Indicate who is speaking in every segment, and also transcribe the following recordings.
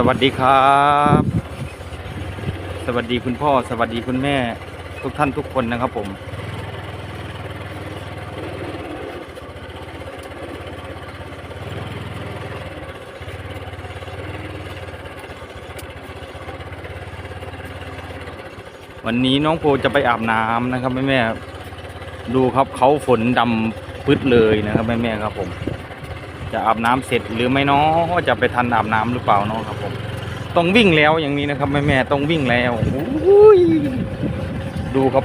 Speaker 1: สวัสดีครับ สวัสดีคุณพ่อ สวัสดีคุณแม่ ทุกท่านทุกคนนะครับผม วันนี้น้องโพจะไปอาบน้ำนะครับแม่แม่ดูครับเขาฝนดำปึ๊ดเลยนะครับแม่แม่ครับผม จะอาบน้ำเสร็จหรือไม่เนาะจะไปทันอาบน้ำหรือเปล่าเนาะครับผมต้องวิ่งแล้วอย่างนี้นะครับแม่แม่ต้องวิ่งแล้วอุ้ยดูครับ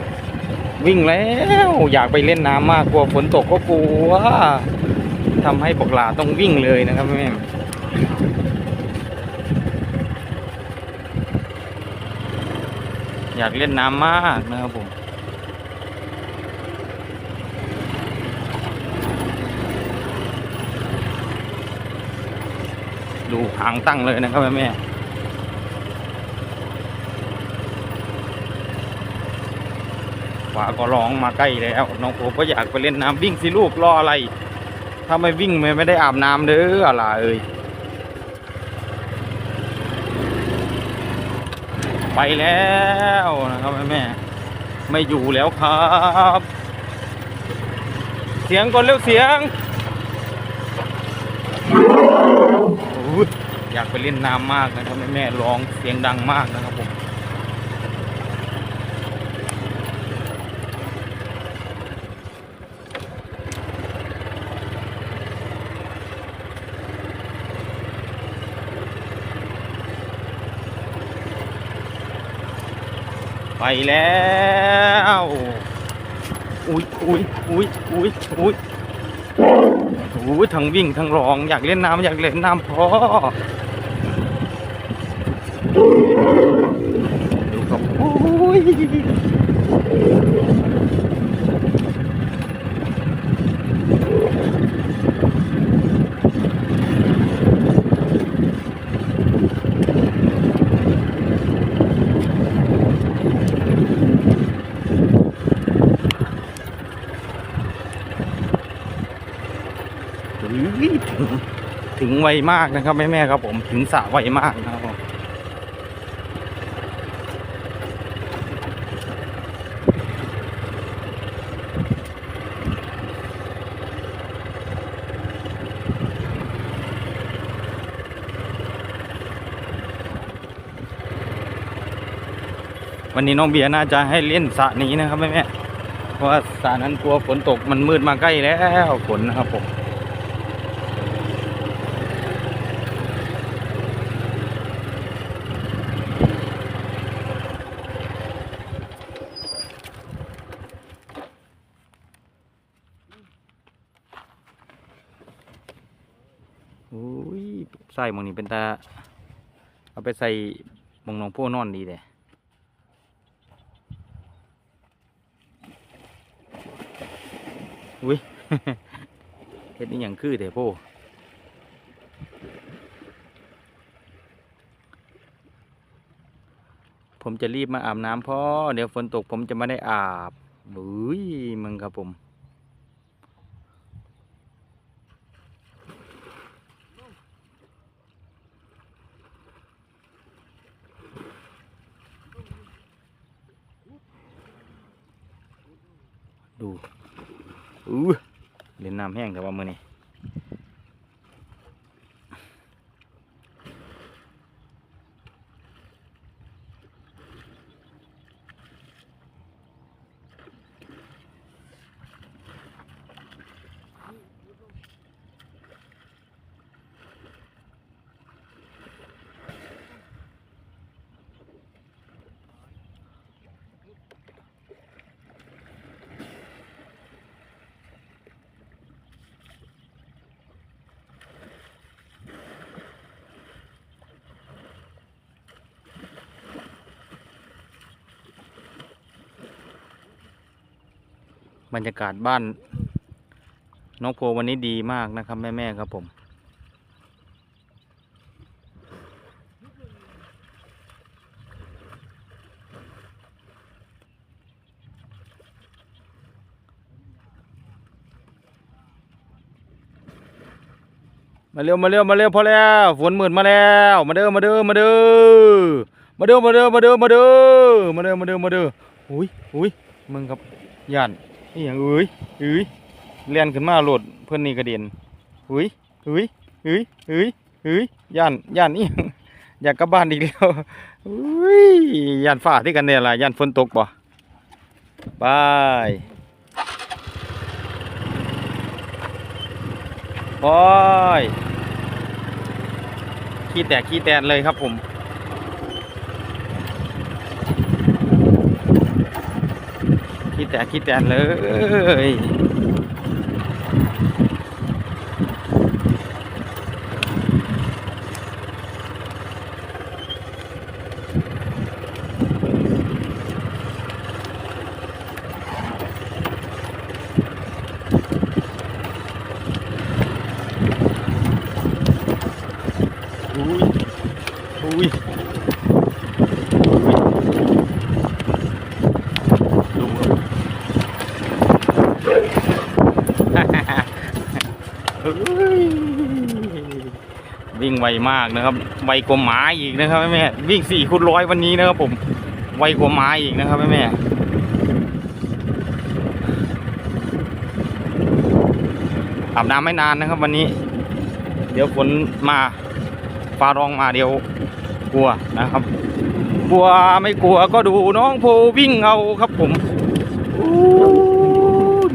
Speaker 1: วิ่งแล้ว อยากไปเล่นน้ำมากกลัวฝนตกก็กลัวทำให้ปกหลาต้องวิ่งเลยนะครับแม่แม่อยากเล่นน้ำมากนะครับผม ดูหางตั้งเลยนะครับแม่แม่ฝาก็ร้องมาใกล้แล้วน้องโอก็อยากไปเล่นน้ำวิ่งสิลูกรออะไร ถ้าไม่วิ่งไม่ไม่ได้อาบน้ำเด้ออะไรเอ่ยไปแล้วนะครับแม่แม่ไม่อยู่แล้วครับ เสียงก่อนเร็วเสียง อยากไปเล่นน้ำมากนะครับแม่ร้องเสียงดังมากนะครับผมไปแล้ว อุ้ยอุ้ยอุ้ยอุ้ยอุ้ย โอ้ยทั้งวิ่งทั้งร้องอยากเล่นน้ำอยากเล่นน้ำพอดูครับโอ้ย ถึงถึงไวมากนะครับแม่แม่ครับผมถึงสระไวมากนะครับผมวันนี้น้องเบียร์น่าจะให้เล่นสระนี้นะครับแม่แม่เพราะว่าสระนั้นกลัวฝนตกมันมืดมาใกล้แล้วฝนนะครับผม อุ้ยใส่หมองนี้เป็นตา เอาไปใส่หมองน้องโพ่นอนดีเลยอุ้ยเฮ็ดนี่ยังคือแต่พ่ผมจะรีบมาอาบน้ำเพราะเดี๋ยวฝนตกผมจะไม่ได้อาบอุ้ยมึงครับผม ดูอู้เล่นน้ำแห้งแต่ว่ามือนี่ บรรยากาศบ้าน น้องโพวันนี้ดีมากนะครับ แม่ๆครับผมมาเร็วมาเร็วมาเร็วพอแล้วฝนหมืดมาแล้วมาเด้อมาเด้อมาเด้อมาเด้อมาเด้อมาเด้อมาเด้อมาเด้อมาเด้อมาเด้ออุ้ยอุ้ยมึงครับย่าน นี่อย่างเอ้ยเอ้ยเลียนขึ้นมาโหลดเพื่อนนี่กระเด็นอุ้ยอุ้ยอุ้ยอุ้ยอุ้ยย่านย่านนี่อยากกลับบ้านอีกแล้วอุ้ยย่านฟ้าที่กันเนี่ยล่ะย่านฝนตกบ่บายบายขี้แตกขี้แตนเลยครับผม แตกขี้แตนเลย อุ้ย อุ้ย ดูครับเฮ้ย วิ่งไวมากนะครับ ไวกว่าหมาอีกนะครับแม่แม่วิ่งสี่คูณร้อยวันนี้นะครับผม ไวกว่าหมาอีกนะครับแม่แม่อาบน้ำไม่นานนะครับ วันนี้ เดี๋ยวฝนมาฟ้าร้องมาเดี๋ยวกลัวนะครับ กลัวไม่กลัวก็ดูน้องโพวิ่งเอาครับผมอู้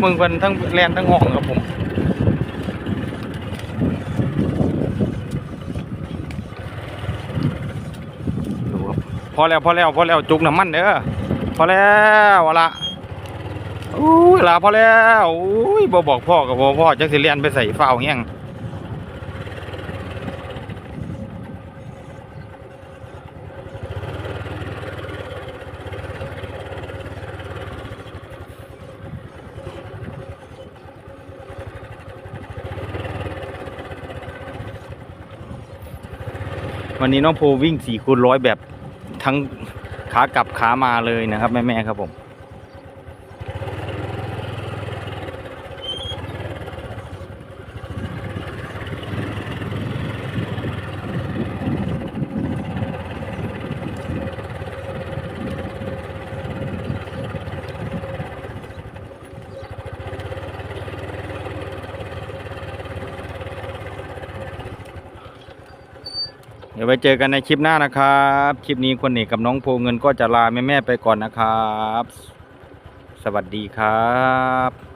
Speaker 1: มึงเป็นทั้งแลนทั้งห้องครับผม ดูครับพ อแล้วพอแล้วพอแล้วจุกน้ำมันเด้อพอแล้วเอาละอู้ลาพอแล้วอุ้ยบอบอกพ่อกับบอกพ่อจักสิเรียนไปใส่ฝ้าเงี้ยงวันนี้น้องโพวิ่งสี่คูณร้อยแบบ ทั้งขากลับขามาเลยนะครับแม่ๆครับผม ดี๋ยวไปเจอกันในคลิปหน้านะครับ คลิปนี้คนเอกกับน้องโพเงินก็จะลาแม่แม่ไปก่อนนะครับ สวัสดีครับ